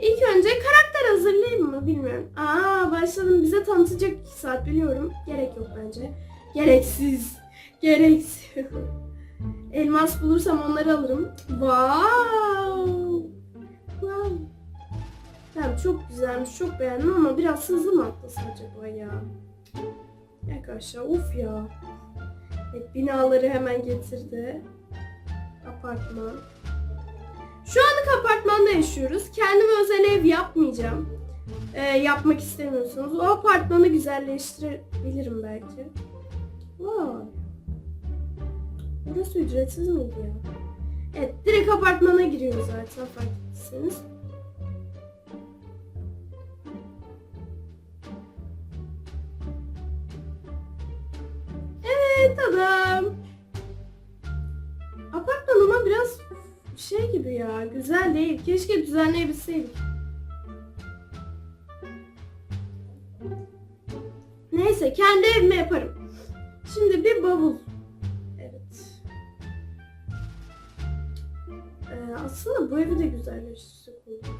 İlk önce karakter hazırlayayım mı bilmiyorum. Aa başladım. Bize tanıtacak 2 saat biliyorum. Gerek yok bence. Gereksiz. Gereksiz. Elmas bulursam onları alırım. Wow. Wow. Tamam çok güzelmiş. Çok beğendim ama biraz hızlı mı atlasın acaba ya? Yak aşağı. Uf ya. Evet, binaları hemen getirdi. Apartman. Şu anlık apartmanda yaşıyoruz. Kendime özel ev yapmayacağım. Ee, yapmak istemiyorsanız. O apartmanı güzelleştirebilirim belki. Vay. Burası ücretsiz miydi ya? Evet, direkt apartmana giriyoruz zaten fark ettiyseniz. Ya, güzel değil. Keşke düzenleyebilseydik. Neyse, kendi evime yaparım. Şimdi bir bavul. Evet. Ee, aslında bu evi de güzelleştirsek olur.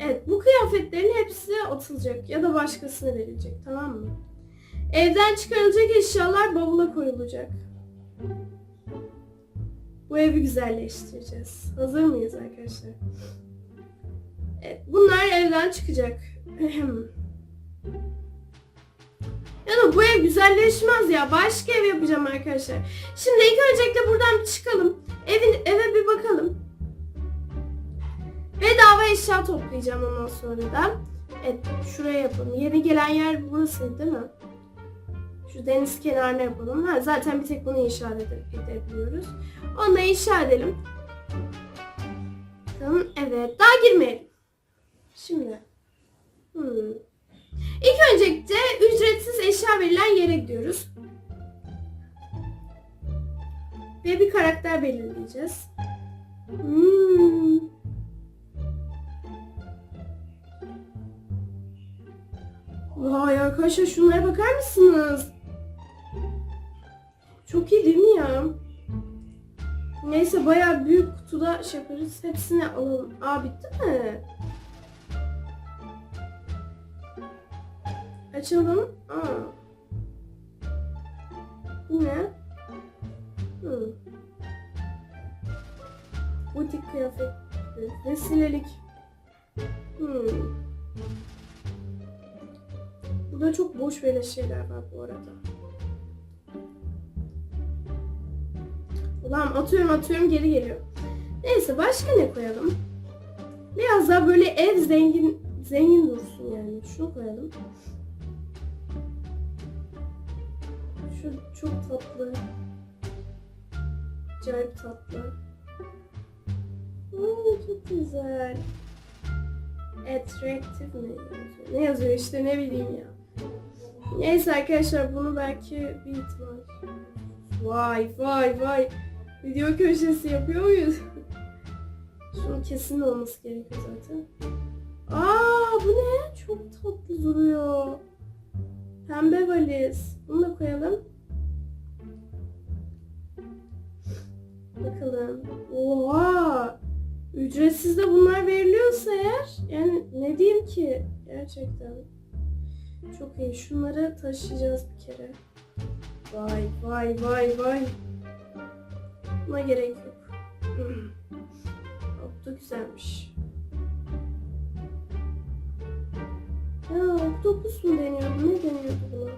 Evet, bu kıyafetlerin hepsi atılacak ya da başkasına verilecek, tamam mı? Evden çıkarılacak eşyalar bavula koyulacak. Bu evi güzelleştireceğiz. Hazır mıyız arkadaşlar? Bunlar evden çıkacak. Yani bu ev güzelleşmez ya. Başka ev yapacağım arkadaşlar. Şimdi ilk öncelikle buradan bir çıkalım. Evin, eve bir bakalım. Bedava eşya toplayacağım ondan sonra da. Evet şuraya yapalım. Yeni gelen yer burası değil mi? Şu deniz kenarına yapalım. Ha, zaten bir tek bunu inşa ede- edebiliyoruz. Onu da inşa edelim. Tamam evet. Daha girmeyelim. Şimdi. Hmm. İlk öncelikle ücretsiz eşya verilen yere gidiyoruz. Ve bir karakter belirleyeceğiz. Hmm. Vay arkadaşlar şunlara bakar mısınız? Çok iyi değil mi ya? Neyse bayağı büyük kutuda şey yaparız. Hepsini alalım. Aa bitti mi? Açalım. Aa. Bu ne? Hı. Butik kıyafet. Vesilelik. Hmm. Burada çok boş böyle şeyler var bu arada. Ulan atıyorum atıyorum geri geliyor. Neyse başka ne koyalım? Biraz daha böyle ev zengin zengin dursun yani. Şunu koyalım. Şu çok tatlı. Acayip tatlı. Oo, çok güzel. Attractive ne yazıyor? Ne yazıyor işte ne bileyim ya. Neyse arkadaşlar bunu belki bir ihtimal. Vay vay vay. Video köşesi yapıyor muyuz? Şunun kesin olması gerekiyor zaten. Aa bu ne? Çok tatlı duruyor. Pembe valiz. Bunu da koyalım. Bakalım. Oha! Ücretsiz de bunlar veriliyorsa eğer yani ne diyeyim ki gerçekten. Çok iyi. Şunları taşıyacağız bir kere. Vay vay vay vay. Buna gerek yok. Çok da güzelmiş. Ya oktopus mu deniyordu? Ne deniyordu buna?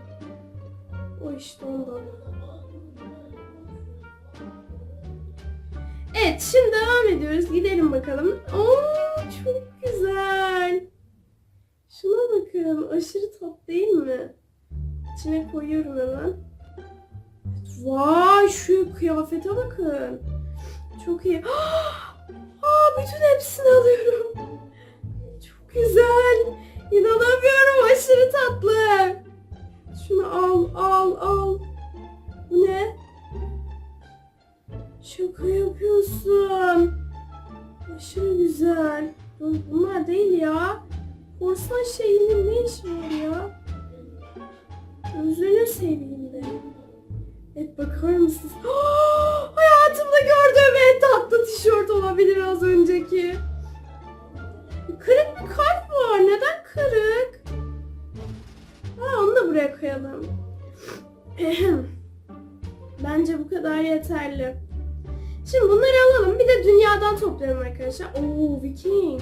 O işte ondan. Evet şimdi devam ediyoruz. Gidelim bakalım. Oo çok güzel. Şuna bakın. Aşırı tatlı değil mi? İçine koyuyorum hemen. Vay şu kıyafete bakın. Çok iyi. Aa bütün hepsini alıyorum. Yeterli. Şimdi bunları alalım. Bir de dünyadan toplayalım arkadaşlar. Oo Viking.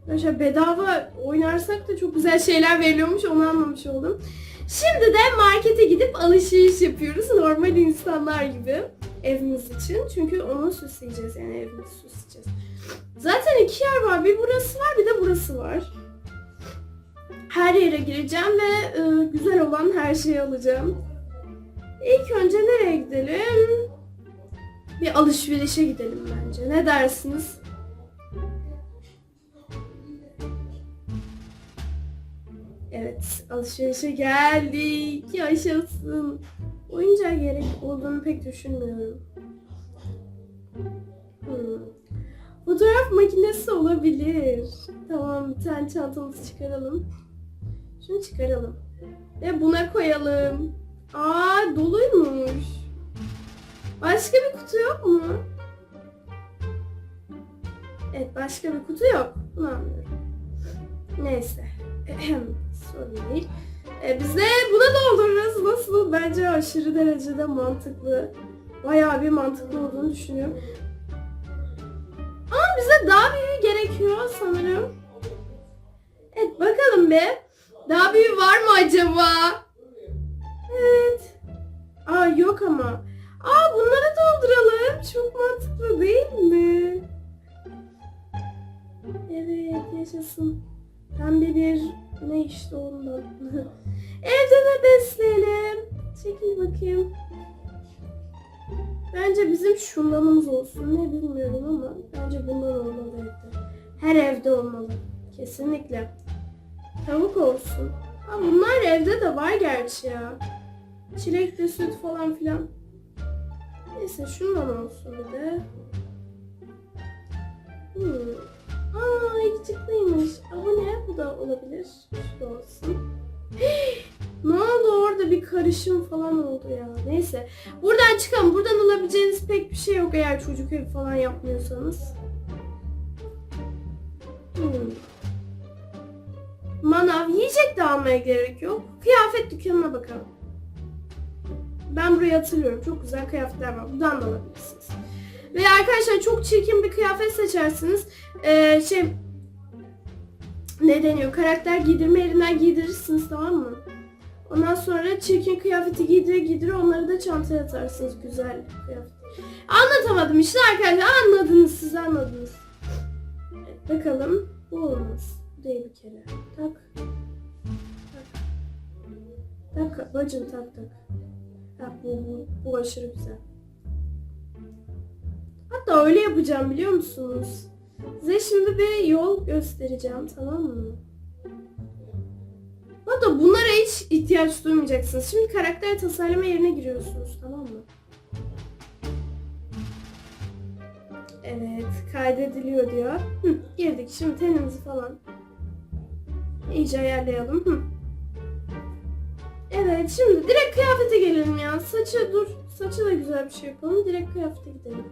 Arkadaşlar bedava oynarsak da çok güzel şeyler veriliyormuş. Onu anlamış oldum. Şimdi de markete gidip alışveriş yapıyoruz. Normal insanlar gibi. Evimiz için. Çünkü onu süsleyeceğiz. Yani evimizi süsleyeceğiz. Zaten iki yer var. Bir burası var bir de burası var. Her yere gireceğim ve e, güzel olan her şeyi alacağım. İlk önce nereye gidelim? Bir alışverişe gidelim bence. Ne dersiniz? Evet, alışverişe geldik. Yaşasın. Oyuncağa gerek olduğunu pek düşünmüyorum. Hmm. Fotoğraf makinesi olabilir. Tamam, bir tane çantamızı çıkaralım. Şunu çıkaralım. Ve buna koyalım. Aa, doluymuş. Başka bir kutu yok mu? Evet, başka bir kutu yok. Bunu anlıyorum. Neyse. Sorun değil. E, biz de buna doldururuz. Nasıl? Bence aşırı derecede mantıklı. Bayağı bir mantıklı olduğunu düşünüyorum. Ama bize daha büyüğü gerekiyor sanırım. Evet bakalım be. Daha büyüğü var mı acaba? Evet. Aa yok ama. Aa bunları dolduralım. Çok mantıklı değil mi? Evet yaşasın. Pembe bir ne işte ondan. Evde de besleyelim. Çekil bakayım. Bence bizim şundanımız olsun. Ne bilmiyorum ama bence bundan olmalı evde. Her evde olmalı. Kesinlikle. Tavuk olsun. Ha, bunlar evde de var gerçi ya. Çilekli süt falan filan. Neyse şundan olsun bir de. Hmm. Aa ayıcıklıymış. Ama ne? Bu da olabilir. Şu da olsun. ne oldu orada bir karışım falan oldu ya. Neyse. Buradan çıkalım. Buradan alabileceğiniz pek bir şey yok eğer çocuk evi falan yapmıyorsanız. Hmm. Manav yiyecek de almaya gerek yok. Kıyafet dükkanına bakalım. Ben burayı hatırlıyorum. Çok güzel kıyafetler var. Buradan da alabilirsiniz. Ve arkadaşlar çok çirkin bir kıyafet seçersiniz. Ee, şey ne deniyor? Karakter giydirme yerinden giydirirsiniz tamam mı? Ondan sonra çirkin kıyafeti giydire giydire onları da çantaya atarsınız. Güzel kıyafet. Anlatamadım işte arkadaşlar. Anladınız siz anladınız. Evet, bakalım. Bu olmaz. Değil bir kere. Tak. Tak. Tak bacım tak tak. Tak bu, bu, bu aşırı güzel. Hatta öyle yapacağım biliyor musunuz? Size şimdi bir yol göstereceğim tamam mı? Hatta bunlara hiç ihtiyaç duymayacaksınız. Şimdi karakter tasarlama yerine giriyorsunuz tamam mı? Evet kaydediliyor diyor. Hı, girdik şimdi tenimizi falan iyice ayarlayalım. Hı. Evet şimdi direkt kıyafete gelelim ya. Saçı dur. Saçı da güzel bir şey yapalım. Direkt kıyafete gidelim.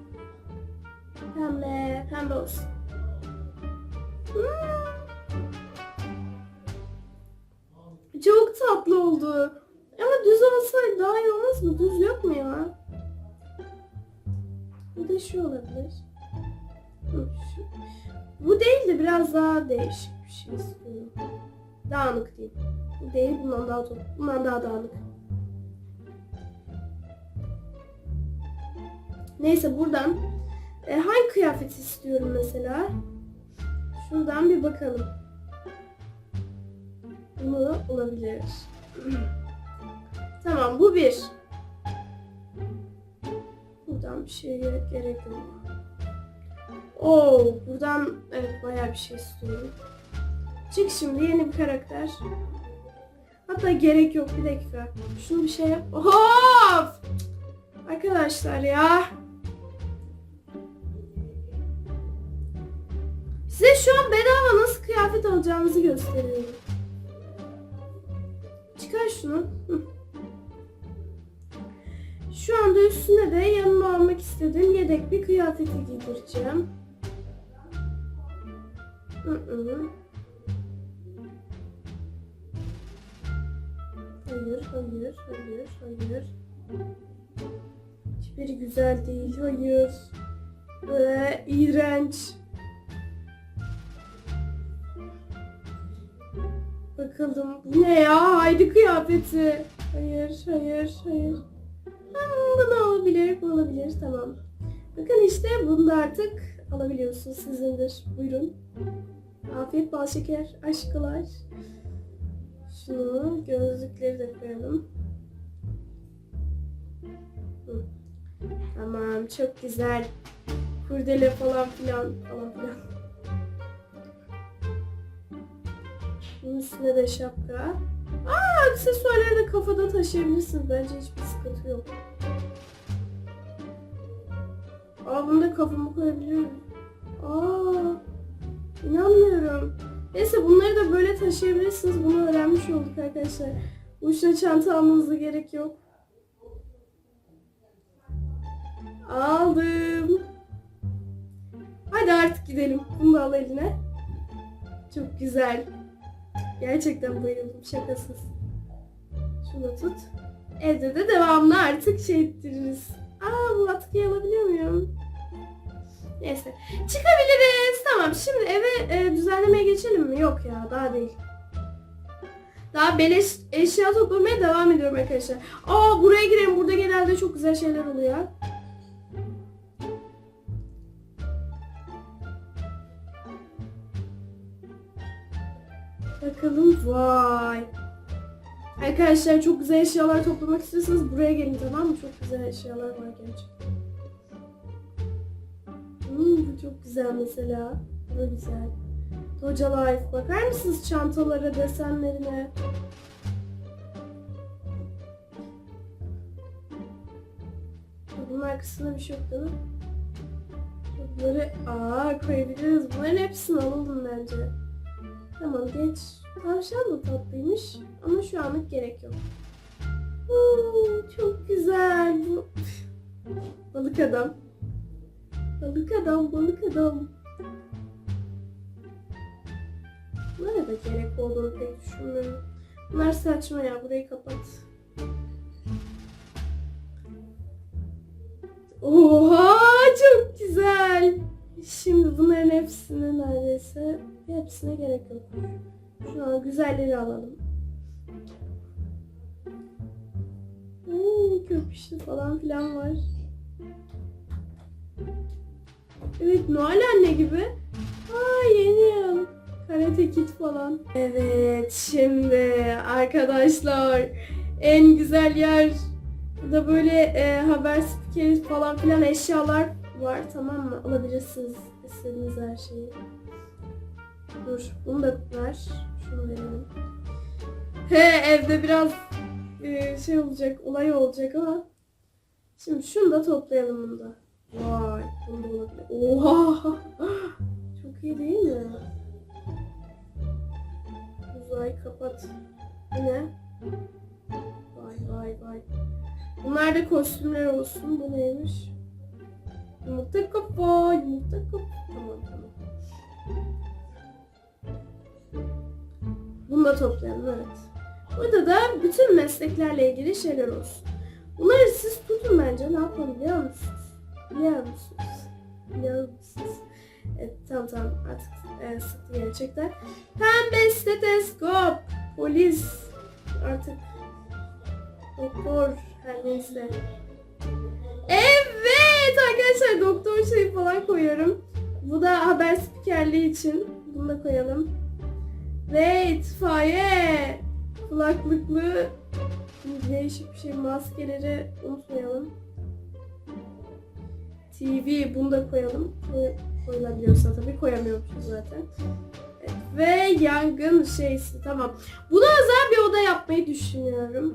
Pembe, pembe olsun. Hmm. Çok tatlı oldu. Ama düz olsaydı daha iyi olmaz mı? Düz yok mu ya? Bir de şu olabilir. Bu değil de biraz daha değişik bir şey istiyorum. Dağınık değil. Bu değil, bundan daha top, bundan daha dağınık. Neyse buradan e, hangi kıyafeti istiyorum mesela? Şuradan bir bakalım. Bu olabilir. tamam bu bir. Buradan bir şey gerek, gerek yok. Oo, buradan evet bayağı bir şey istiyorum. Çık şimdi yeni bir karakter. Hatta gerek yok bir dakika. Şunu bir şey yap. Of! Arkadaşlar ya. Size şu an bedava nasıl kıyafet alacağınızı gösteriyorum. Çıkar şunu. Şu anda üstüne de yanıma almak istediğim yedek bir kıyafeti giydireceğim. Hı hı. Hayır, hayır, hayır, hayır. Hiçbiri güzel değil, hayır. Ee, iğrenç. Bakalım bu ne ya? Haydi kıyafeti. Hayır, hayır, hayır. Hmm, bunu alabilir, bu olabilir. Tamam. Bakın işte bunu da artık alabiliyorsunuz. Sizindir. Buyurun. Afiyet bal şeker, aşkılar. Şunu, gözlükleri de koyalım. Tamam, çok güzel. Kurdele falan filan falan filan. Bunun üstüne de şapka. Aa, aksesuarları da kafada taşıyabilirsiniz. Bence hiçbir sıkıntı yok. Aa, bunu da kafama koyabiliyorum. Aa, inanmıyorum. Neyse bunları da böyle taşıyabilirsiniz. Bunu öğrenmiş olduk arkadaşlar. Uçta çanta almanıza gerek yok. Aldım. Hadi artık gidelim. Bunu da al eline. Çok güzel. Gerçekten bayıldım şakasız. Şunu tut. Evde de devamlı artık şey ettiririz. Aa bu atkıyı alabiliyor muyum? Neyse. Çıkabiliriz. Tamam şimdi eve e, düzenlemeye geçelim mi? Yok ya daha değil. Daha beleş eşya toplamaya devam ediyorum arkadaşlar. Aa buraya girelim. Burada genelde çok güzel şeyler oluyor. Bakalım vay. Arkadaşlar çok güzel eşyalar toplamak istiyorsanız buraya gelin tamam mı? Çok güzel eşyalar var gerçekten. Hmm, bu çok güzel mesela. Bu da güzel. Doja Life. Bakar mısınız çantalara, desenlerine? Bunun arkasında bir şey yok değil mi? Bunları aa koyabiliriz. Bunların hepsini alalım bence. Tamam geç. Tavşan da tatlıymış ama şu anlık gerek yok. Oo, çok güzel bu. Balık adam. Balık adam, balık adam. Bunlara da gerek olduğunu pek düşünmüyorum. Bunlar saçma ya, burayı kapat. Oha çok güzel. Şimdi bunların hepsine neredeyse hepsine gerek yok. Şu an güzelleri alalım. Hmm, köpüşlü falan filan var. Evet Noel anne gibi. Aa yeni yıl. Karate Kid falan. Evet şimdi arkadaşlar en güzel yer. Burada böyle e, haber spikeri falan filan eşyalar var tamam mı? Alabilirsiniz istediğiniz her şeyi. Dur bunu da ver. Şunu verelim. He evde biraz e, şey olacak olay olacak ama. Şimdi şunu da toplayalım bunu da. Vay da olabilir. Oha! Çok iyi değil mi? Uzay kapat. Bu ne? Vay vay vay. Bunlar da kostümler olsun. Bu neymiş? Yumurta kafa, yumurta kafa. Tamam tamam. Bunu da toplayalım evet. Burada da bütün mesleklerle ilgili şeyler olsun. Bunları siz tutun bence. Ne yapalım biliyor musunuz? Biliyor musunuz? Biliyor musunuz? Evet tamam tamam artık e, sıktı gerçekten. Pembe steteskop. Polis. Artık doktor her neyse. Evet arkadaşlar doktor şeyi falan koyuyorum. Bu da haber spikerliği için. Bunu da koyalım. Ve itfaiye kulaklıklı değişik bir şey maskeleri unutmayalım. TV bunu da koyalım. Koy, koyulabiliyorsa tabii koyamıyormuşuz zaten. Ve yangın şeysi tamam. Buna özel bir oda yapmayı düşünüyorum.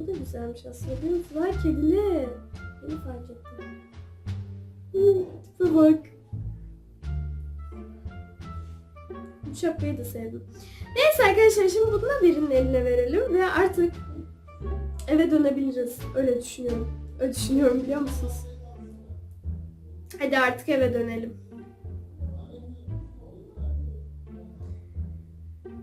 Bu da güzelmiş aslında. Mi? Vay kedili. Beni fark ettim. Hı, bak. Bu şapkayı da sevdim. Neyse arkadaşlar şimdi bunu da birinin eline verelim ve artık eve dönebiliriz. Öyle düşünüyorum. Öyle düşünüyorum biliyor musunuz? Hadi artık eve dönelim.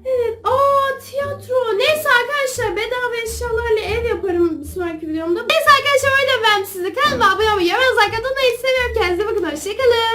Evet. Aa tiyatro. Neyse arkadaşlar bedava eşyalarla ev yaparım bir sonraki videomda. Neyse arkadaşlar öyle ben sizi kanalıma abone olmayı, yorum yazarken da seviyorum. Kendinize bakın. Hoşçakalın.